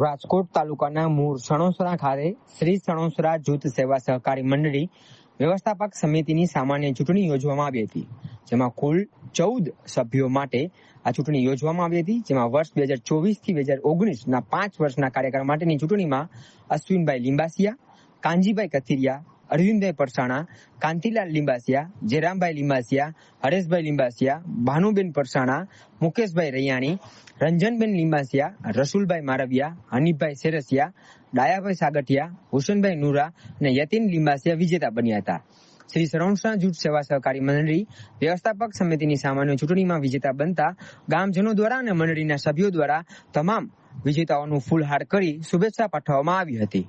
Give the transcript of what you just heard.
રાજકોટ તાલુકાના મૂળ સણોસરા ખાતે શ્રી સણોસરા જૂથ સેવા સહકારી મંડળી વ્યવસ્થાપક સમિતિની સામાન્ય ચૂંટણી યોજવામાં આવી હતી, જેમાં કુલ ચૌદ સભ્યો માટે આ ચૂંટણી યોજવામાં આવી હતી, જેમાં વર્ષ બે હજાર ચોવીસથી બે હજાર ઓગણીસ ના પાંચ વર્ષના કાર્યકાળ માટેની ચૂંટણીમાં અશ્વિનભાઈ લિંબાસિયા, કાનજીભાઈ કથિરિયા અરવિંદભાઈ પરસાણા, કાંતિલાલ લિંબાસિયા જેરામભાઈ લિંબાસિયા, હરેશભાઈ લિંબાસિયા, ભાનુબેન પરસાણા, મુકેશભાઈ રૈયાણી, રંજનબેન લિંબાસિયા, રસુલભાઈ મારવિયા, હનીફભાઈ સેરસિયા ડાયાભાઈ સાગઠિયા, હુસનભાઈ નુરા અને યતીન લિંબાસિયા વિજેતા બન્યા હતા. શ્રી સરવણસા જૂથ સેવા સહકારી મંડળી વ્યવસ્થાપક સમિતિની સામાન્ય ચૂંટણીમાં વિજેતા બનતા ગામજનો દ્વારા અને મંડળીના સભ્યો દ્વારા તમામ વિજેતાઓનું ફૂલહાર કરી શુભેચ્છા પાઠવવામાં આવી હતી.